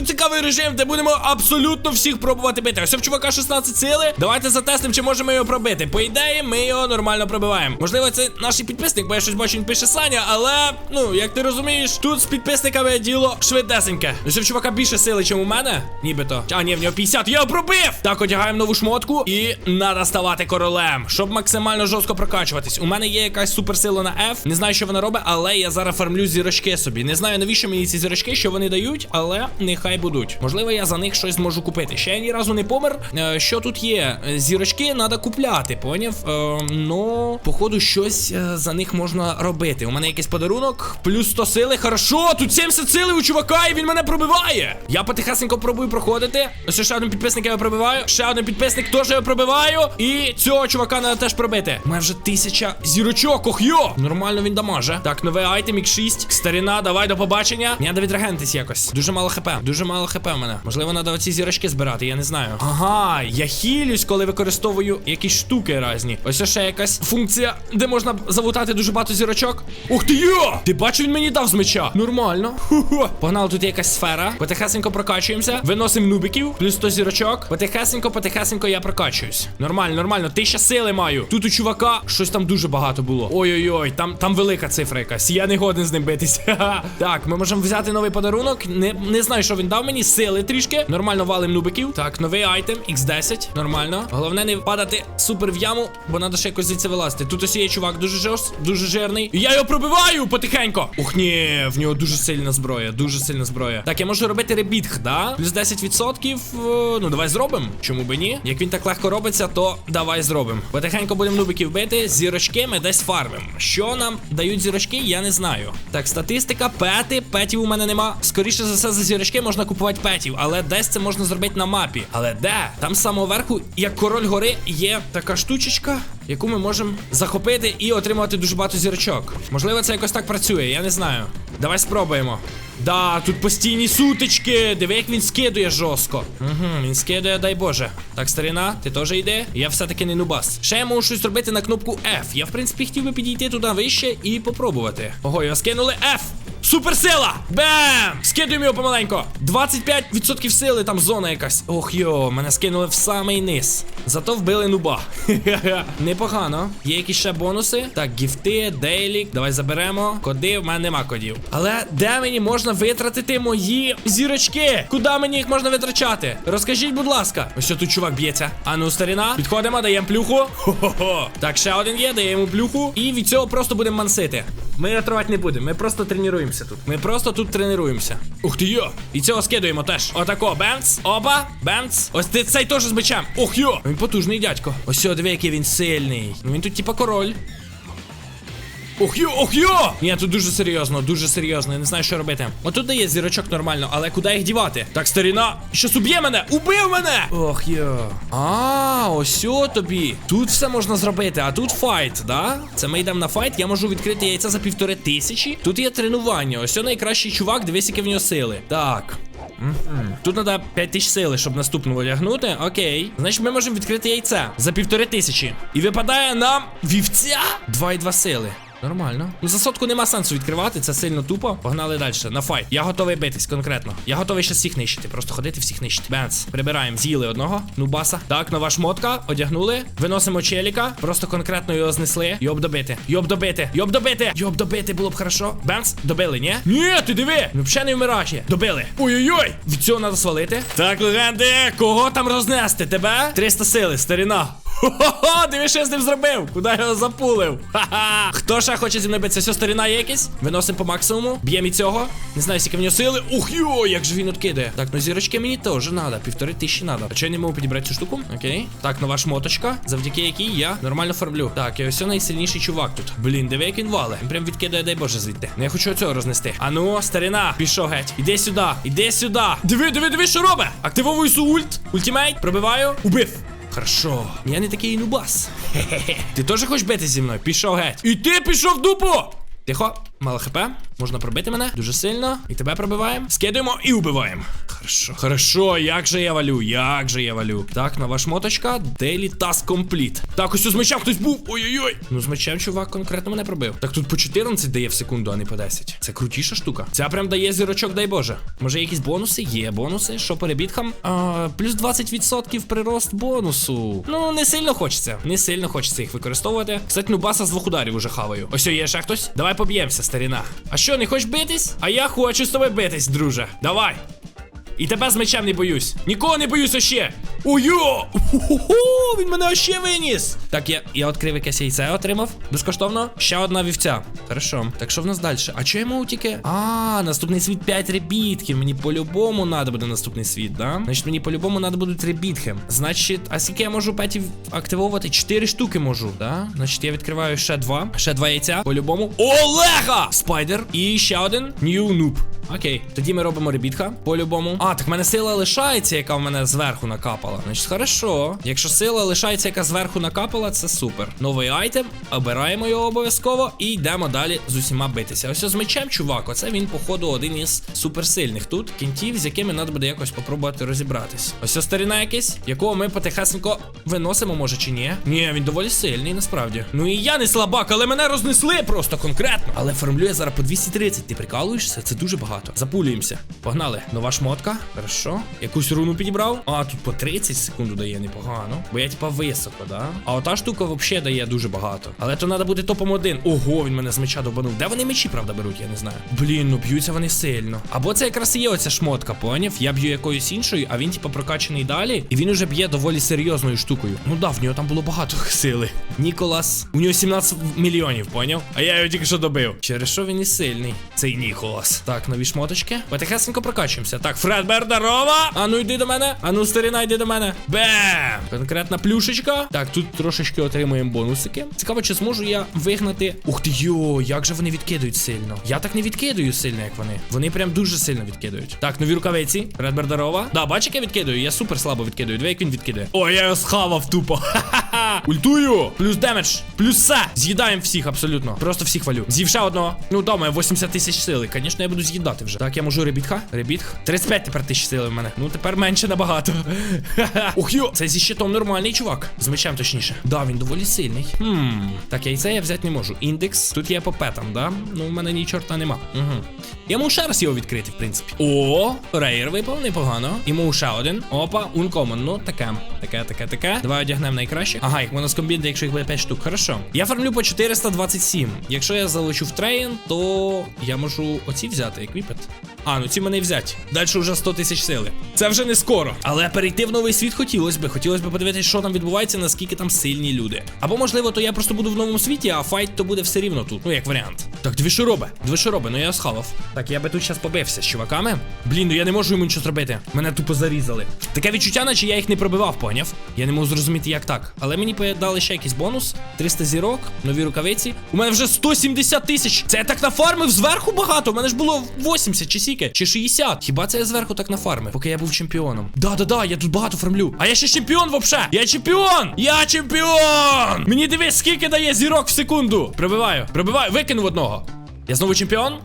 дуже цікавий режим, де будемо абсолютно всіх пробувати бити. Ось в чувака 16 сили. Давайте затестимо, чи можемо його пробити. По ідеї, ми його нормально пробиваємо. Можливо, це наш підписник, бо я щось бачу, він пише Саня, але ну, як ти розумієш, тут з підписниками діло швидесеньке. Ось в чувака більше сили, ніж у мене. Нібито. А, ні, в нього 50. Я його пробив! Так, одягаємо нову шмотку і треба ставати королем, щоб максимально жорстко прокачуватись. У мене є якась суперсила на F. Не знаю, що вона робить, але я зараз фармлю зірочки собі. Не знаю, навіщо мені ці зірочки, що вони дають, але нехай будуть. Можливо, я за них щось зможу купити. Ще я ні разу не помер. Е, що тут є? Е, Зірочки треба купляти, поняв? Е, ну, походу, щось за них можна робити. У мене якийсь подарунок, плюс 100 сили. Хорошо, тут 70 сили у чувака, і він мене пробиває. Я потихесенько пробую проходити. Ось ще один підписник я пробиваю. Ще один підписник теж його пробиваю. І цього чувака треба теж пробити. У мене вже тисяча зірочок, ох йо! Нормально він дамаже. Так, новий айтем, X6. Старина, давай до побачення. Мені треба відрегентись якось. Дуже мало хп. Дуже мало хп у мене. Можливо, треба оці зірочки збирати, я не знаю. Ага, я хілюсь, коли використовую якісь штуки різні. Ось ще якась функція, де можна залутати дуже багато зірочок. Ух ти йо! Ти бачив, він мені дав з меча. Нормально. Ху-ху. Погнали, тут є якась сфера. Потихесенько прокачуємося. Виносимо нубиків, плюс 100 зірочок. Потихесенько, потихесенько я прокачуюсь. Нормально, нормально. Тисяча сили маю. Тут у чувака щось там дуже багато було. Ой-ой-ой, там, там велика цифра якась. Я не годен з ним битись. Так, ми можемо взяти новий подарунок. Не, не знаю, що він дав мені. Сили трішки. Нормально валим нубиків. Так, новий айтем, X10. Нормально. Головне не впадати супер в яму, бо треба ще якось звідси вилазити. Тут ось є чувак дуже жорст, дуже жирний. І я його пробиваю потихенько. Ух ні, в нього дуже сильна зброя, дуже сильна зброя. Так, я можу робити ребітх, да? Плюс 10%. е, Ну, давай зробимо. Чому би ні? Як він так легко робиться, то давай зробимо. Потихенько будемо нубиків бити. Зірочки ми десь фармимо. Що нам дають зірочки, я не знаю. Так, статистика, пети. Петів у мене нема. Скоріше за все, за зірочки можна купувати петів, але десь це можна зробити на мапі. Але де? Там з самого верху, як король гори, є така штучечка, яку ми можемо захопити і отримувати дуже багато зірочок. Можливо, це якось так працює, я не знаю. Давай спробуємо. Да, тут постійні сутички. Диви, як він скидує жорстко. Угу, він скидує, дай Боже. Так, старина, ти теж йди. Я все-таки не нубас. Ще я можу щось зробити на кнопку F. Я, в принципі, хотів би підійти туди вище і попробувати. Ого, його скинули F. Суперсила! Бем! Скидуємо його помаленько. 25% сили, там зона якась. Ох йо, мене скинули в самий низ. Зато вбили нуба. Непогано. Є якісь ще бонуси. Так, гіфти, дейлік. Давай заберемо. Коди, в мене нема кодів. Але де мені можна витратити мої зірочки? Куди мені їх можна витрачати? Розкажіть, будь ласка. Ось тут чувак б'ється. А ну, підходимо, даємо плюху. Хо-хо-хо. Так, ще один є, даємо плюху. І від цього просто будемо мансити. Ми рятувати не будемо, ми просто тренуємося тут. Ми просто тут тренуємося. Ух ти йо! І цього скидуємо теж. Отако, бемц, опа, бемц. Ось ти цей теж з мечем. Ух йо! Він потужний дядько. Ось диви, який він сильний. Ну він тут типа король. Ох йо, ох йо! Ні, тут дуже серйозно, дуже серйозно. Я не знаю, що робити. Отут дає зірочок нормально, але куди їх дівати? Так, старіна, щось уб'є мене! Убив мене! Ох йо. А, ось о тобі. Тут все можна зробити, а тут файт, да? Це ми йдемо на файт. Я можу відкрити яйця за півтори тисячі. Тут є тренування. Ось о найкращий чувак, дивись, яке в нього сили. Так. Тут треба 5 тисяч сили, щоб наступну одягнути. Окей. Значить, ми можемо відкрити яйце за півтори тисячі. І випадає нам вівця 2,2 сили. Нормально. Ну за сотку нема сенсу відкривати, це сильно тупо. Погнали далі. На файт. Я готовий битись конкретно. Я готовий ще всіх нищити. Просто ходити всіх нищити. Бенц. Прибираємо. З'їли одного. Нубаса. Так, нова шмотка. Одягнули. Виносимо челіка. Просто конкретно його знесли. Йоб добити. Йоб добити. Йоб добити. Йоб добити було б хорошо. Бенц, добили, ні? Ні, ти диви. Він взагалі не вмирає. Добили. Ой-ой-ой. Від цього треба свалити. Так, легенди, кого там рознести? Тебе? 300 сили, старіна. Хо-хо-хо, що я з ним зробив. Куди я його запулив? Ха-ха. Хто ще хоче зі мною битися? Все, старіна є якийсь? Виносимо по максимуму. Б'ємо і цього. Не знаю, скільки в нього сили. Ух йо, як же він откидає. Так, ну зірочки мені теж треба. Півтори тисячі треба. А чого я не можу підібрати цю штуку? Окей. Так, нова шмоточка, завдяки якій я нормально фармлю. Так, і ось найсильніший чувак тут. Блін, диви, як він вале. Він прям відкидає, дай Боже, звідти. Ну я хочу цього рознести. А ну, старина, пішов геть. Іди сюди, іди сюди. Диви, диви, диви, що робить. Активовую су ульт. Ультимейт, пробиваю. Убив. Хорошо. Я не такий нубас. Хе-хе-хе. Ти теж хочеш бити зі мною? Пішов геть. І ти пішов в дупу! Тихо, мало хп. Можна пробити мене дуже сильно. І тебе пробиваємо. Скидуємо і убиваємо. Хорошо. Хорошо. Як же я валю, як же я валю. Так, нова шмоточка. Daily Task Complete. Так, ось з мечем хтось був. Ой-ой-ой. Ну, з мечем чувак конкретно мене пробив. Так тут по 14 дає в секунду, а не по 10. Це крутіша штука. Ця прям дає зірочок, дай Боже. Може, якісь бонуси? Є бонуси. Що по ребіткам? А, плюс 20% прирост бонусу. Ну, не сильно хочеться. Не сильно хочеться їх використовувати. Кстати, нубаса з двох ударів уже хаваю. Ось є ще хтось. Давай поб'ємося, старіна. А що, не хочеш битись? А я хочу з тобою битись, друже. Давай. І тебе з мечем не боюсь. Нікого не боюся ще. Ой-йо! Ху-ху-ху, Він мене ще виніс. Так, я, я відкрив якесь яйце, отримав. Безкоштовно. Ще одна вівця. Хорошо. Так що в нас далі? А чого йому тільки? А, наступний світ 5 ребітків. Мені по-любому треба буде наступний світ, да? Значить, мені по-любому треба будуть ребітки. Значить, а скільки я можу петів активовувати? 4 штуки можу, да? Значить, я відкриваю ще два. Ще два яйця. По-любому. Олега! Спайдер. І ще один. New noob. Окей, тоді ми робимо ребітка по-любому. А, так в мене сила лишається, яка в мене зверху накапала. Значить, хорошо. Якщо сила лишається, яка зверху накапала, це супер. Новий айтем, обираємо його обов'язково і йдемо далі з усіма битися. Ось з мечем, чувак, оце він, походу, один із суперсильних тут кінтів, з якими треба буде якось попробувати розібратись. Ось ось старина якийсь, якого ми потихесенько виносимо, може чи ні? Ні, він доволі сильний, насправді. Ну і я не слабак, але мене рознесли просто конкретно. Але формулює зараз по 230. Ти прикалуєшся? Це дуже багато. Запулюємося. Погнали. Нова шмотка. Хорошо. Якусь руну підібрав. А, тут по 30 секунд дає непогано. Бо я типа високо, да? А ота штука взагалі дає дуже багато. Але то треба бути топом один. Ого, він мене з меча добанув. Де вони мечі, правда, беруть, я не знаю. Блін, ну б'ються вони сильно. Або це якраз і є оця шмотка, поняв? Я б'ю якоюсь іншою, а він, типа, прокачаний далі. І він уже б'є доволі серйозною штукою. Ну да, в нього там було багато сили. Ніколас. У нього 17 мільйонів, поняв? А я його тільки що добив. Через що він і сильний? Цей Ніколас. Так, нові шмоточки. Потихесенько прокачуємося. Так, Фредбер, здорова! А ну йди до мене. А ну, старина, йди до мене. Бем! Конкретна плюшечка. Так, тут трошечки отримуємо бонусики. Цікаво, чи зможу я вигнати. Ух ти йо, як же вони відкидують сильно. Я так не відкидую сильно, як вони. Вони прям дуже сильно відкидують. Так, нові рукавиці. Фредбер, здорова. Да, бач, як я відкидую. Я супер слабо відкидую. Диви, як він відкидує. О, я його схавав тупо. Ха-ха-ха. Ультую. Плюс демедж. Плюс все. З'їдаємо всіх абсолютно. Просто всіх валю. З'їв ще одного. Ну, у 80 тисяч сили. Звісно, я буду з'їдати вже. Так, я можу ребітха. Ребітх. 35 тепер тисяч сили в мене. Ну, тепер менше набагато. Ух йо. Це зі щитом нормальний чувак. З мечем точніше. Да, він доволі сильний. Хм. Так, яйце я взяти не можу. Індекс. Тут є по петам, да? Ну, в мене ні чорта нема. Угу. Я можу ще раз його відкрити, в принципі. О, рейер випав, непогано. Можу ще один. Опа, ункомон. Ну, таке. Таке, таке, таке. Давай одягнемо найкраще. Ага, їх можна скомбінити, якщо їх буде 5 штук. Хорошо. Я фармлю по 427. Якщо я залечу в трейн, то я можу оці взяти, Repet. А, ну ці мене й взять. Далі вже 100 тисяч сили. Це вже не скоро. Але перейти в новий світ хотілося би. Хотілося б подивитися, що там відбувається, наскільки там сильні люди. Або, можливо, то я просто буду в новому світі, а файт то буде все рівно тут. Ну, як варіант. Так, дві шуроби. Дві шуроби, ну я схавав. Так, я би тут зараз побився з чуваками. Блін, ну я не можу йому нічого зробити. Мене тупо зарізали. Таке відчуття, наче я їх не пробивав, поняв? Я не можу зрозуміти, як так. Але мені дали ще якийсь бонус. 300 зірок, нові рукавиці. У мене вже 170 тисяч. Це я так нафармив зверху багато. У мене ж було 80 чи сіки, чи 60. Хіба це я зверху так нафармив, поки я був чемпіоном? Да-да-да, я тут багато фармлю. А я ще чемпіон вообще. Я чемпіон! Я чемпіон! Мені дивись, скільки дає зірок в секунду. Прибиваю, прибиваю, викинув одного. Я знову чемпіон?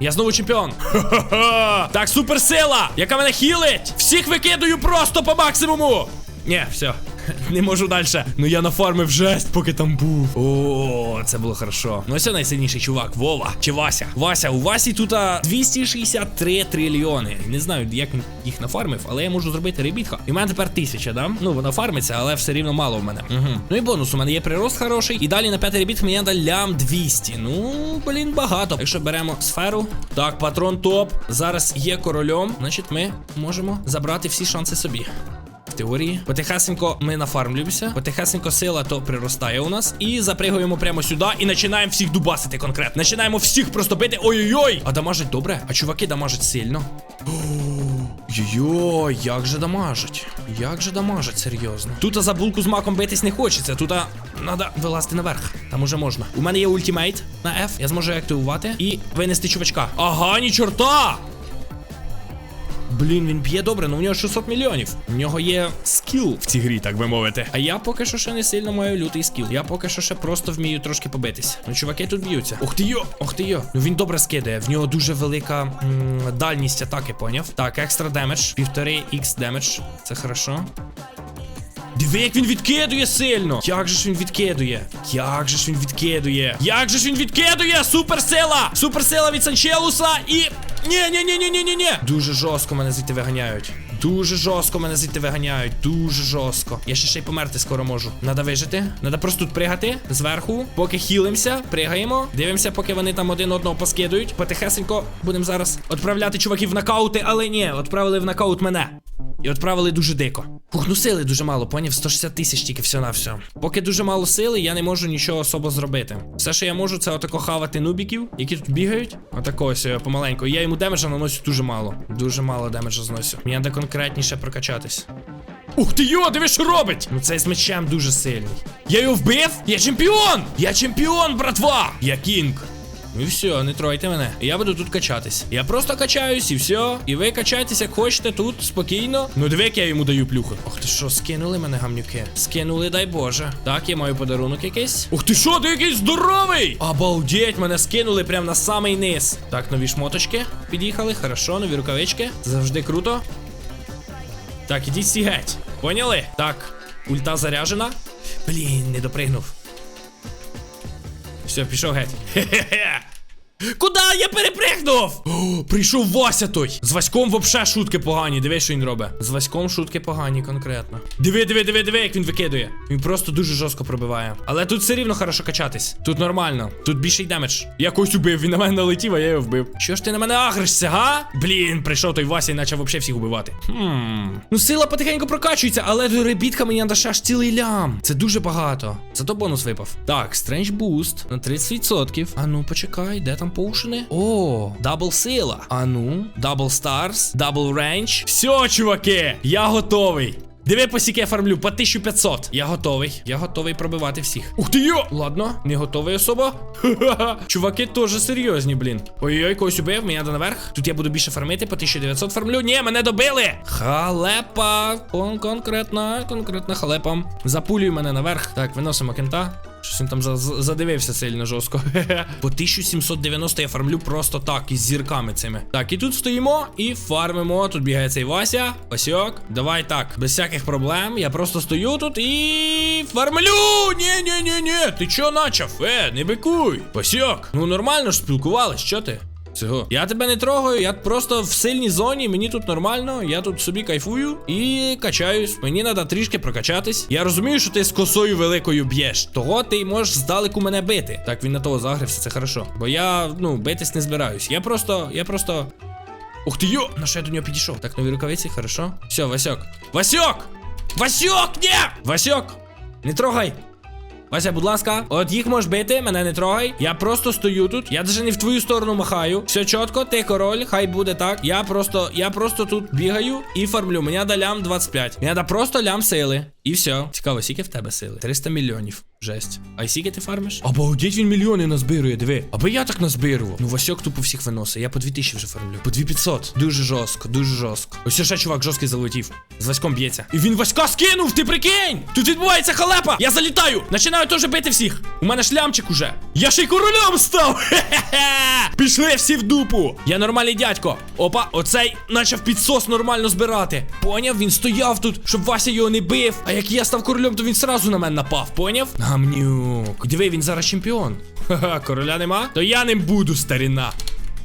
Я знову чемпіон. Ха-ха-ха. Так, суперсила, яка мене хілить. Всіх викидаю просто по максимуму. Ні, все. Не можу далі. Ну я нафармив жесть, поки там був. О, це було хорошо. Ну ось найсильніший чувак, Вова чи Вася. Вася, у Васі тут 263 трильйони. Не знаю, як він їх нафармив, але я можу зробити ребітха. І в мене тепер тисяча, да? Ну, вона фармиться, але все рівно мало в мене. Угу. Ну і бонус, у мене є прирост хороший. І далі на п'ятий ребіт мені треба лям 200. Ну, блін, багато. Якщо беремо сферу. Так, патрон топ. Зараз є корольом. Значить, ми можемо забрати всі шанси собі. В теорії. Потихесенько ми нафармлюємося. Потихесенько сила то приростає у нас. І запригуємо прямо сюди і починаємо всіх дубасити конкретно. Починаємо всіх просто бити. Ой-ой-ой! А дамажить добре? А чуваки дамажать сильно. Йо, як же дамажить? Як же дамажить, серйозно. Тут за булку з маком битись не хочеться. Тут треба вилазити наверх. Там уже можна. У мене є ультимейт на F. Я зможу активувати і винести чувачка. Ага, ні чорта! Блін, він б'є добре, але у нього 600 мільйонів. У нього є скіл в цій грі, так би мовити. А я поки що ще не сильно маю лютий скіл. Я поки що ще просто вмію трошки побитись. Ну, чуваки тут б'ються. Ух ти йо! Ух ти йо! Ну він добре скидає. В нього дуже велика м, дальність атаки, поняв? Так, екстра демедж. Півтори х демедж. Це хорошо. Диви, як він відкидує сильно! Як же ж він відкидує? Як же ж він відкидує? Як же ж він відкидує? Суперсила! Суперсила від Санчелуса і. Ні, ні, ні, ні, ні, ні, ні. Дуже жорстко мене звідти виганяють. Дуже жорстко мене звідти виганяють. Дуже жорстко. Я ще ще й померти скоро можу. Надо вижити. Надо просто тут пригати зверху. Поки хілимося, пригаємо. Дивимося, поки вони там один одного поскидують. Потихесенько будемо зараз відправляти чуваків в нокаути, але ні, відправили в нокаут мене. І відправили дуже дико. Фух, ну сили дуже мало, поняв? 160 тисяч тільки все на все. Поки дуже мало сили, я не можу нічого особо зробити. Все, що я можу, це отако хавати нубіків, які тут бігають. Отако ось е, помаленьку. Я йому демеджа наношу дуже мало. Дуже мало демеджа зносю. Мені треба конкретніше прокачатись. Ух ти йо, диви, що робить! Ну цей з мечем дуже сильний. Я його вбив? Я чемпіон! Я чемпіон, братва! Я кінг. І все, не тройте мене. Я буду тут качатись. Я просто качаюсь і все. І ви качайтесь, як хочете, тут спокійно. Ну диви, як я йому даю плюхи. Ох ти що, скинули мене гамнюки? Скинули, дай Боже. Так, я маю подарунок якийсь. Ух ти що, ти якийсь здоровий! Обалдеть, мене скинули прямо на самий низ. Так, нові шмоточки під'їхали. Хорошо, нові рукавички. Завжди круто. Так, ідіть всі геть. Поняли? Так, ульта заряжена. Блін, не допригнув. Все, пішов геть. Хе-хе-хе. Куда я перепригнув? Прийшов Вася той. З Васьком вообще шутки погані. Диви, що він робить. З Васьком шутки погані конкретно. Диви, диви, диви, диви, як він викидує. Він просто дуже жорстко пробиває. Але тут все рівно хорошо качатись. Тут нормально. Тут більший демедж. Я когось убив, він на мене налетів, а я його вбив. Чого ж ти на мене агришся, га? Блін, прийшов той Вася і почав вообще всіх убивати. Хм. Ну сила потихеньку прокачується, але до ребітка мені надо аж цілий лям. Це дуже багато. Зато бонус випав. Так, стрендж буст на 30%. А ну, почекай, де там поушени? О, дабл сила. А ну, дабл старс, дабл рейндж. Все, чуваки, я готовий. Диви, посіки я фармлю, по 1500. Я готовий. Я готовий пробивати всіх. Ух ти йо! Ладно, не готовий особо. Ха-ха-ха. Чуваки теж серйозні, блін. Ой-ой, когось убив, мені треба наверх. Тут я буду більше фармити, по 1900 фармлю. Ні, мене добили. Халепа. Кон конкретна, конкретна халепа. Запулюй мене наверх. Так, виносимо кента. Щось він там за- за- задивився сильно жорстко. По 1790 я фармлю просто так, із зірками цими. Так, і тут стоїмо і фармимо. Тут бігає цей Вася. Васьок. Давай так, без всяких проблем. Я просто стою тут і фармлю. Ні, ні, ні, ні. Ти чо начав? Е, не бикуй. Васьок. Ну нормально ж спілкувались, що ти? Цього. Я тебе не трогаю, я просто в сильній зоні, мені тут нормально, я тут собі кайфую і качаюсь. Мені треба трішки прокачатись. Я розумію, що ти з косою великою б'єш. Того ти можеш здалеку мене бити. Так, він на того загрився, це хорошо. Бо я, ну, битись не збираюсь. Я просто, я просто. Ух ти йо! На що я до нього підійшов? Так, нові рукавиці, хорошо. Все, Васьок. Васьок! Васьок! Ні! Васьок! Не трогай! Вася, будь ласка, от їх можеш бити, мене не трогай. Я просто стою тут. Я даже не в твою сторону махаю. Все чітко, ти король, хай буде так. Я просто, я просто тут бігаю і фармлю. Мені да лям 25. Мені да просто лям сили. І все. Цікаво, скільки в тебе сили? 300 мільйонів. Жесть. А й скільки ти фармиш? Обалдеть він мільйони назбирує, диви. Аби я так назбирував. Ну Васьок тупо всіх виносить. Я по 2000 вже фармлю. По 2500. Дуже жорстко, дуже жорстко. Ось ще чувак жорсткий залетів. З Васьком б'ється. І він Васька скинув, ти прикинь! Тут відбувається халепа! Я залітаю! Починаю теж бити всіх! У мене шлямчик уже. Я ще й королем став! Хе-хе-хе! Пішли всі в дупу! Я нормальний дядько. Опа, оцей почав підсос нормально збирати. Поняв? Він стояв тут, щоб Вася його не бив. А як я став королем, то він сразу на мене напав, поняв? Гамнюк. Диви, він зараз чемпіон. Ха-ха, короля нема? То я ним буду, старіна.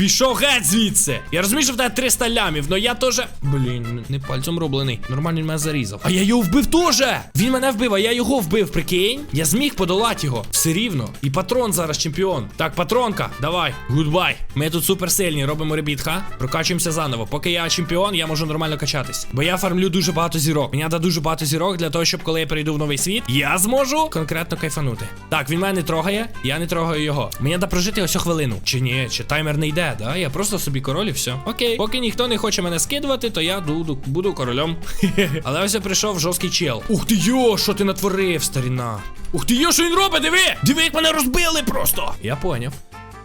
Пішов геть звідси. Я розумію, що в тебе 300 лямів, но я теж. Блін, не пальцем роблений. Нормально він мене зарізав. А я його вбив теж. Він мене вбив, а я його вбив, прикинь. Я зміг подолати його. Все рівно. І патрон зараз чемпіон. Так, патронка, давай. Гудбай. Ми тут суперсильні, робимо ребіт, ха? Прокачуємося заново. Поки я чемпіон, я можу нормально качатись. Бо я фармлю дуже багато зірок. Мені треба дуже багато зірок для того, щоб коли я перейду в новий світ, я зможу конкретно кайфанути. Так, він мене не трогає, я не трогаю його. Мені треба прожити ось хвилину. Чи ні, чи таймер не йде, да? Я просто собі король і все. Окей, поки ніхто не хоче мене скидувати, то я буду, буду королем. Але ось я прийшов жорсткий чел. Ух ти йо, що ти натворив, старіна. Ух ти йо, що він робить, диви! Диви, як мене розбили просто! Я поняв.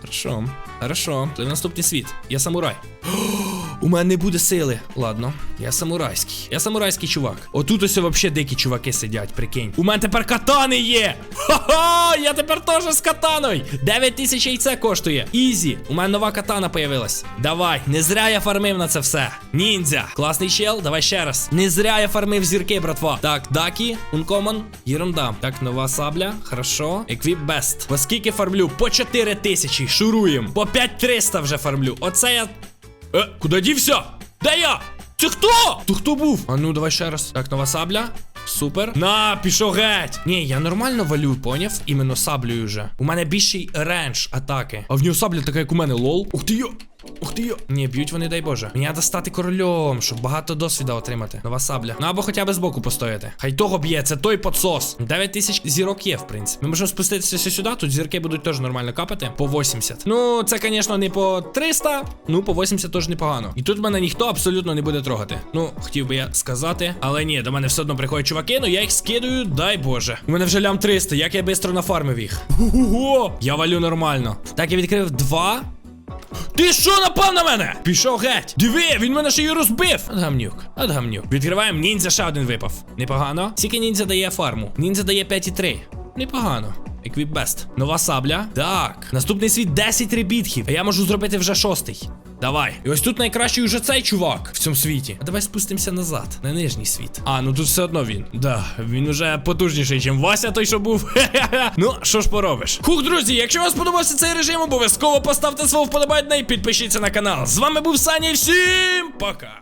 Хорошо. Хорошо. Це наступний світ. Я самурай. У мене не буде сили. Ладно, я самурайський. Я самурайський чувак. Отут ось вообще дикі чуваки сидять, прикинь. У мене тепер катани є. Хо-хо! Я тепер теж з катаною. 9 тисяч яйце коштує. Ізі. У мене нова катана появилась. Давай, не зря я фармив на це все. Ніндзя. Класний чел, давай ще раз. Не зря я фармив зірки, братва. Так, дакі, ункоман, єрунда. Так, нова сабля. Хорошо. Еквіп бест. По скільки фармлю? По 4 тисячі. Шуруєм. По 5300 вже фармлю. Оце я. Е, куди дівся? Де я? Це хто? Ти хто був? А ну, давай ще раз. Так, нова сабля. Супер. На, пішов геть. Ні, я нормально валю, поняв? Іменно саблею вже. У мене більший рендж атаки. А в нього сабля така, як у мене, лол. Ух ти йо. Ух ти. Ні, б'ють вони, дай Боже. Мені треба стати корольом, щоб багато досвіда отримати. Нова сабля. Ну або хоча б збоку постояти. Хай того б'є, це той подсос. 9 тисяч зірок є, в принципі. Ми можемо спуститися сюди, тут зірки будуть теж нормально капати. По 80. Ну, це, звісно, не по 300, ну по 80 теж непогано. І тут мене ніхто абсолютно не буде трогати. Ну, хотів би я сказати. Але ні, до мене все одно приходять чуваки, ну я їх скидаю, дай Боже. У мене вже лям 300, як я швидко нафармив їх. Ого! Я валю нормально. Так, я відкрив два. Ти що напав на мене? Пішов геть. Диви, він мене ще й розбив. От гамнюк. Відкриваємо ніндзя, ще один випав. Непогано. Скільки ніндзя дає фарму? Ніндзя дає 5,3. Непогано. Еквіп бест. Нова сабля. Так. Наступний світ 10 ребітків. А я можу зробити вже шостий. Давай. І ось тут найкращий уже цей чувак в цьому світі. А давай спустимося назад, на нижній світ. А, ну тут все одно він. Да, він уже потужніший, ніж Вася, той, що був. Ну, що ж поробиш? Хух, друзі, якщо вам сподобався цей режим, обов'язково поставте свого вподобання і підпишіться на канал. З вами був Саня всім пока.